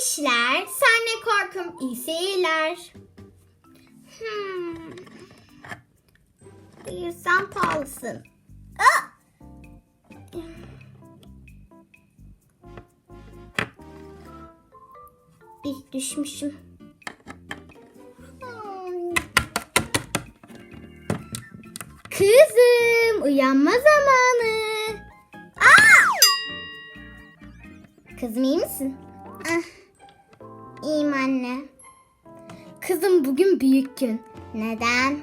işler. Senle korkum iyi seyirler. Hmm. Bir sen pahalısın. Aa! İh düşmüşüm. Hmm. Kızım uyanma zamanı. Aa! Kızım iyi misin? Ah, iyiyim anne. Kızım bugün büyük gün. Neden?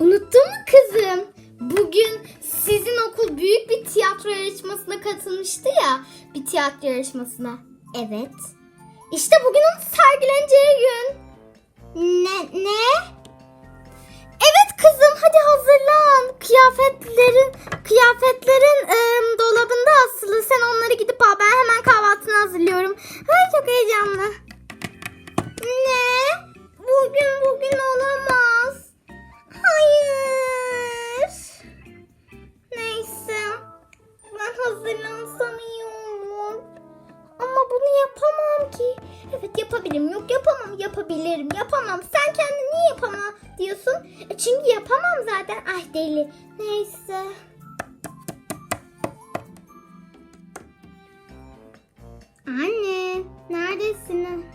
Unuttun mu kızım? Bugün sizin okul büyük bir tiyatro yarışmasına katılmıştı ya. Bir tiyatro yarışmasına. Evet. İşte bugün onun sergileneceği gün. Ne? Ne? Evet kızım hadi hazırlan. Kıyafetlerin kıyafetlerin ım, dolabında asılı. Sen onları gidip al. Ben hemen kahvaltını hazırlıyorum. Ay çok heyecanlı. Bugün bugün olamaz. Hayır. Neyse. Ben hazırlansam iyi olur. Ama bunu yapamam ki. Evet yapabilirim. Yok yapamam. Yapabilirim. Yapamam. Sen kendin niye yapamam diyorsun? E çünkü yapamam zaten. Ay deli. Neyse. Anne, neredesin?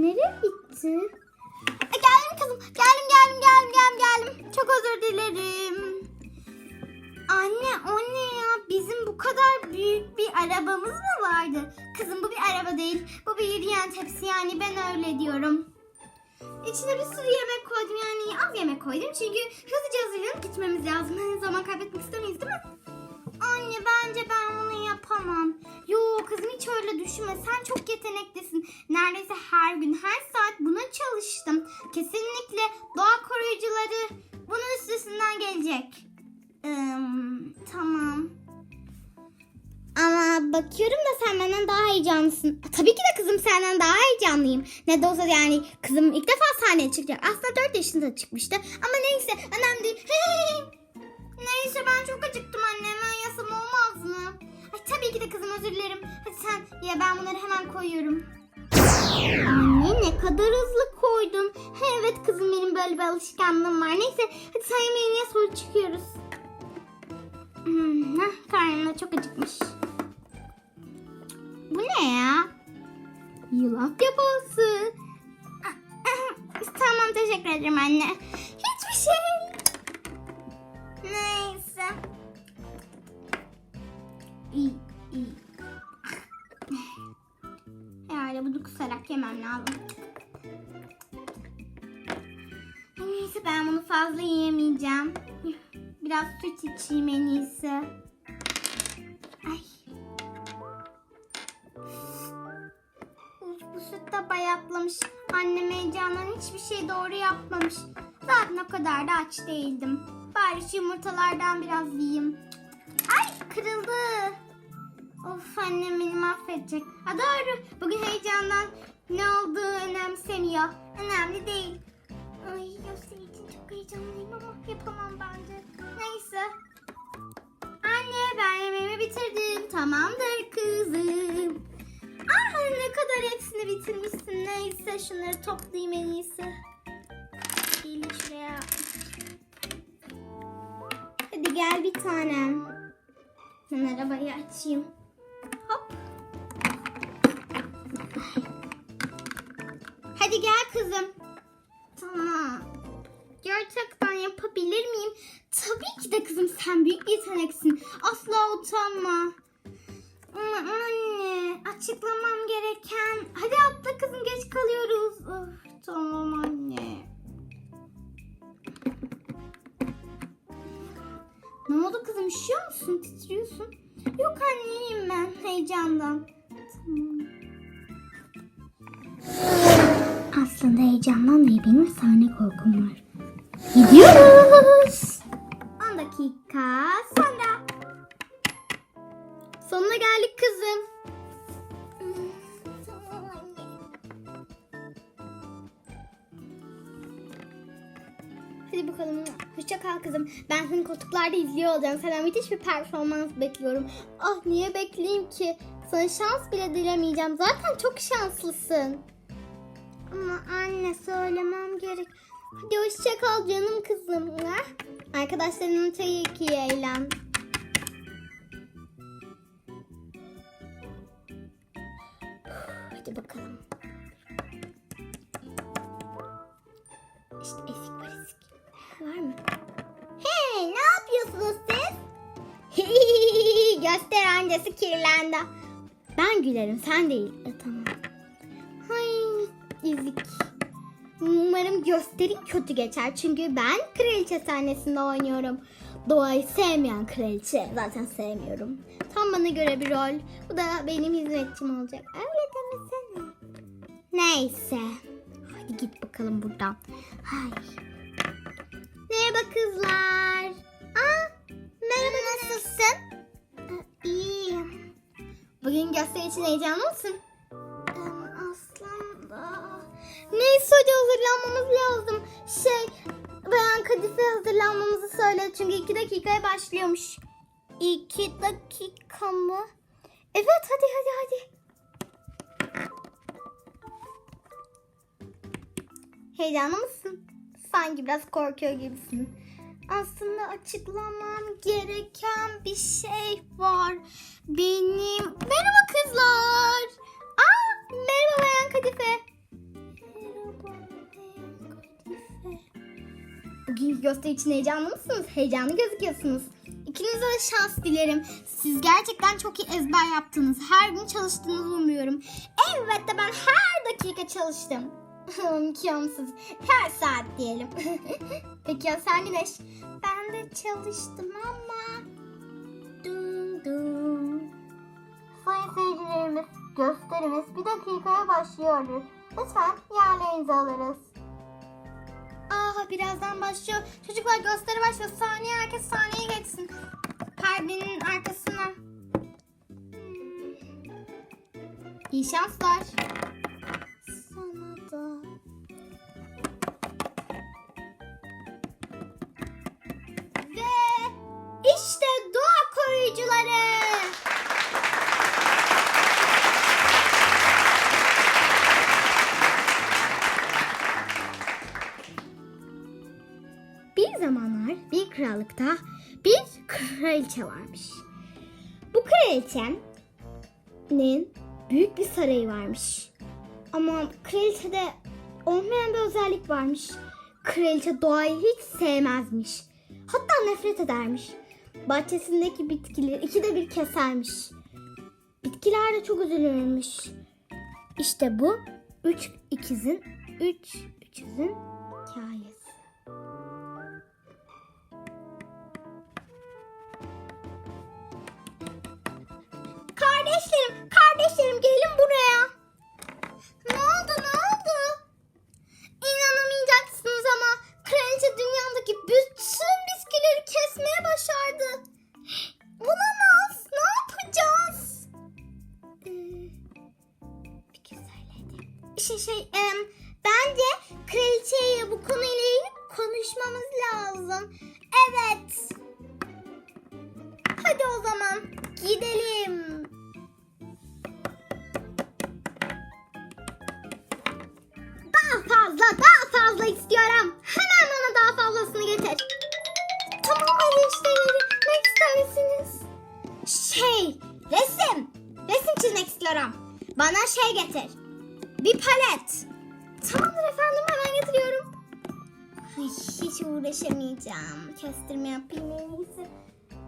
Nereye gitti? Geldim kızım. Geldim, geldim, geldim, geldim, geldim. Çok özür dilerim. Anne o ne ya? Bizim bu kadar büyük bir arabamız mı vardı? Kızım bu bir araba değil. Bu bir yürüyen tepsi yani ben öyle diyorum. İçine bir sürü yemek koydum yani az yemek koydum çünkü hızlıca hazırlanıp gitmemiz lazım. Zaman kaybetmek istemeyiz değil mi? Anne bence ben bunu yapamam. Yo kızım hiç öyle düşünme. Sen çok yeteneklisin. Neredeyse her gün her saat buna çalıştım. Kesinlikle doğa koruyucuları bunun üstesinden gelecek. Im, tamam. Ama bakıyorum da sen benden daha heyecanlısın. Tabii ki de kızım senden daha heyecanlıyım. Ne de olsa yani kızım ilk defa sahneye çıkacak. Aslında 4 yaşında çıkmıştı. Ama neyse önemli değil. neyse ben çok acıktım anne. Hemen yasam olmaz mı? Ay, tabii ki de kızım özür dilerim. Hadi sen ya ben bunları hemen koyuyorum. Anne ne kadar hızlı koydun. Evet kızım benim böyle bir alışkanlığım var. Neyse hadi sen yemeğini ye sonra çıkıyoruz. Hmm, heh, karnım da çok acıkmış. Bu ne ya? Yulaf yapası. tamam teşekkür ederim anne. Biraz süt içeyim en iyisi. Ay. Bu süt de bayatlamış. Annem heyecandan hiçbir şey doğru yapmamış. Zaten o kadar da aç değildim. Bari şu yumurtalardan biraz yiyeyim. Ay kırıldı. Of annem beni mahvedecek. Ha doğru. Bugün heyecandan ne olduğu önemsemiyor. Önemli değil. Tamamdır kızım. Ah ne kadar hepsini bitirmişsin. Neyse şunları toplayayım en iyisi. Gelin şuraya. Hadi gel bir tanem. Ben arabayı açayım. Hop. Hadi gel kızım. Tamam. Gerçekten yapabilir miyim? Tabii ki de kızım sen büyük bir yeteneksin. Asla utanma. Anne açıklamam gereken... Hadi atla kızım geç kalıyoruz. Of, tamam anne. Ne oldu kızım üşüyor musun? Titriyorsun. Yok anneyim ben heyecandan. Tamam. Aslında heyecandan değil benim sahne korkum var. Gidiyoruz. 10 dakika sonra. Sonuna geldik kızım. Hadi bakalım. Hoşça kal kızım. Ben seni koltuklarda izliyor olacağım. Senden müthiş bir performans bekliyorum. Ah niye bekleyeyim ki? Sana şans bile dilemeyeceğim. Zaten çok şanslısın. Ama anne söylemem gerek. Hadi hoşça kal canım kızım. Ah, Arkadaşlarının çayı ikiye eğlen. Hadi bakalım. İşte ezik var ezik. Var mı? Hey ne yapıyorsunuz siz? Göster annesi kirlendi. Ben gülerim sen değil. E, tamam. Hay ezik. Umarım gösteri kötü geçer. Çünkü ben kraliçe sahnesinde oynuyorum. Doğayı sevmeyen kraliçe. Zaten sevmiyorum. Tam bana göre bir rol. Bu da benim hizmetçim olacak. Öyle. Neyse. Hadi git bakalım buradan. Hay. Merhaba kızlar. Aa, merhaba nasılsın? Ee, İyiyim. Bugün gösteri için heyecanlı mısın? Aslında. Neyse hadi hazırlanmamız lazım. Şey, Bayan Kadife hazırlanmamızı söyledi çünkü iki dakikaya başlıyormuş. İki dakika mı? Evet hadi hadi hadi. Heyecanlı mısın? Sanki biraz korkuyor gibisin. Aslında açıklamam gereken bir şey var. Benim... Merhaba kızlar. Aa, merhaba Bayan Kadife. Bugünkü gösteri için heyecanlı mısınız? Heyecanlı gözüküyorsunuz. İkinize de şans dilerim. Siz gerçekten çok iyi ezber yaptınız. Her gün çalıştığınızı umuyorum. Elbette ben her dakika çalıştım. İmkansız. Her saat diyelim. Peki ya sen Güneş? Ben de çalıştım ama... Dum dum. Sayın seyircilerimiz, gösterimiz bir dakikaya başlıyordur. Lütfen yerlerinizi alırız. Aha birazdan başlıyor. Çocuklar gösteri başlıyor. Saniye herkes sahneye geçsin. Perdenin arkasına. Hmm. İyi şanslar. Kraliçe varmış. Bu kraliçenin büyük bir sarayı varmış. Ama kraliçede olmayan bir özellik varmış. Kraliçe doğayı hiç sevmezmiş. Hatta nefret edermiş. Bahçesindeki bitkileri ikide bir kesermiş. Bitkiler de çok üzülürmüş. İşte bu üç ikizin, üç üçüzün hikayesi. Kardeşlerim, kardeşlerim gelin buraya. Ne oldu, ne oldu? İnanamayacaksınız ama kraliçe dünyadaki bütün bitkileri kesmeye başardı. Olamaz, ne yapacağız? Ee, bir kez söyledi. Şey şey, em, bence kraliçeyle bu konuyla ilgili konuşmamız lazım. Evet. Hadi o zaman gidelim. Hiç uğraşamayacağım. Kestirme yapayım en iyisi.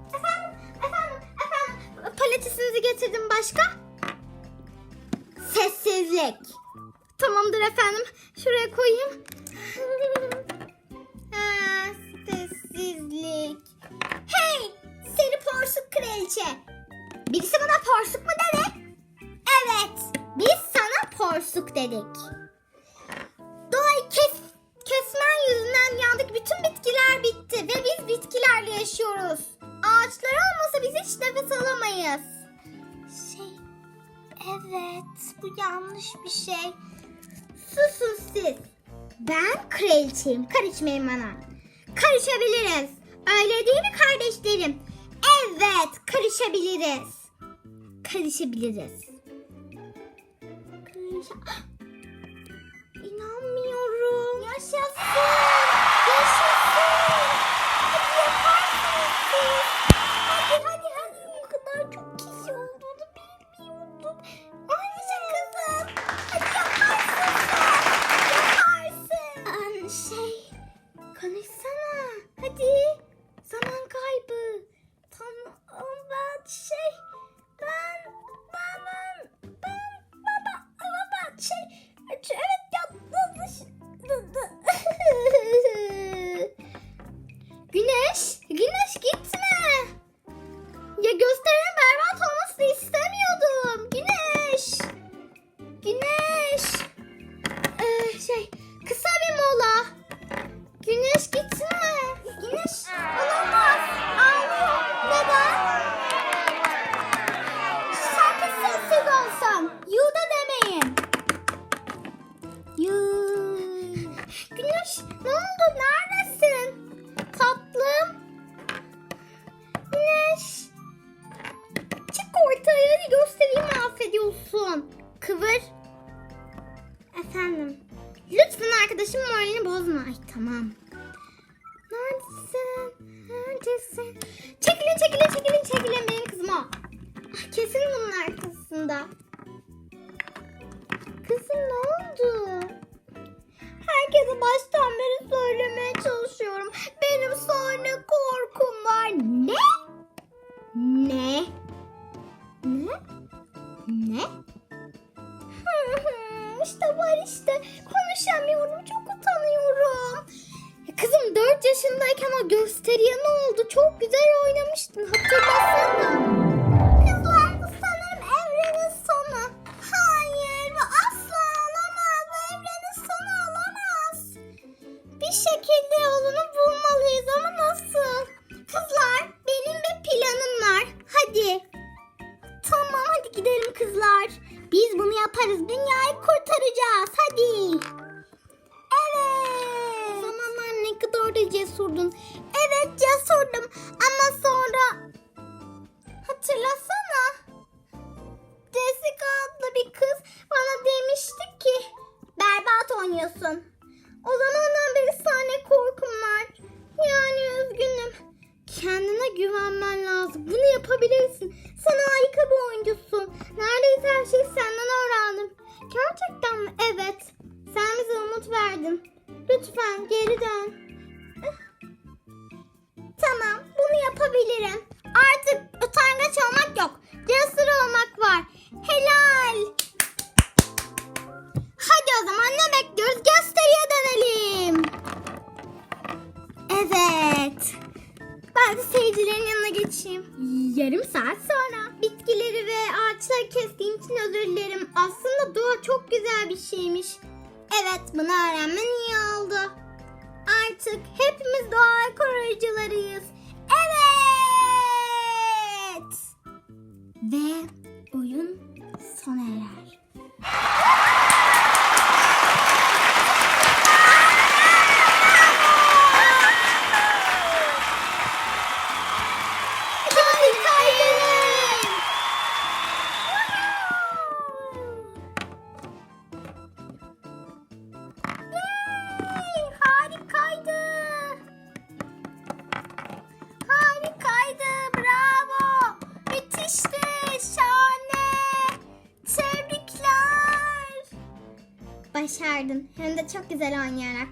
Efendim, efendim, efendim. Paletesinizi getirdim başka? Sessizlik. Tamamdır efendim. Şuraya koyayım. ha, sessizlik. Hey! Seni porsuk kraliçe. Birisi bana porsuk mu dedi? Evet. Biz sana porsuk dedik. Dünyadaki bütün bitkiler bitti. Ve biz bitkilerle yaşıyoruz. Ağaçlar olmasa biz hiç nefes alamayız. Şey, evet bu yanlış bir şey. Susun siz. Ben kraliçeyim. Karışmayın bana. Karışabiliriz. Öyle değil mi kardeşlerim? Evet, karışabiliriz. Karışabiliriz. Karış- bozma. Ay tamam. Neredesin? Neredesin? Çekilin çekilin çekilin çekilin benim kızım o. Ay, Kesin bunun arkasında. Kızım ne oldu? Herkese baştan beri söylemeye çalışıyorum. Benim sahne korkum var. Ne? Ne? Ne? Ne? işte var işte. Konuşamıyorum. Çok utanıyorum. Ya Kızım 4 yaşındayken o gösteriye ne oldu? Çok güzel oynamıştın. Hatırlasana. Biz bunu yaparız. Dünyayı kurtaracağız. Hadi. Evet. O zamanlar ne kadar da cesurdun. Evet cesurdum ama sonra hatırlasana. Jessica adlı bir kız bana demişti ki berbat oynuyorsun. O zamandan beri sahne korkum var. Yani üzgünüm. Kendine güvenmen lazım. Bunu yapabilirsin. Seyircilerin yanına geçeyim. Yarım saat sonra. Bitkileri ve ağaçları kestiğim için özür dilerim. Aslında doğa çok güzel bir şeymiş. Evet bunu öğrenmen iyi oldu. Artık hepimiz doğa koruyucularıyız. Evet. Ve oyun sona erer. Çok güzel oynayarak.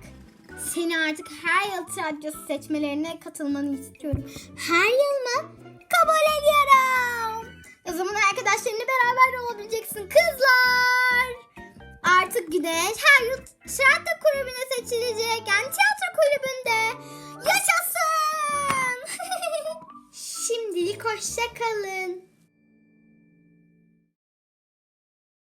Seni artık her yıl tiyatrosu seçmelerine katılmanı istiyorum. Her yıl mı? Kabul ediyorum. O zaman arkadaşlarınla beraber olabileceksin kızlar. Artık Güneş her yıl tiyatro kulübüne seçilecek. Yani tiyatro kulübünde. Yaşasın. Şimdilik hoşça kalın.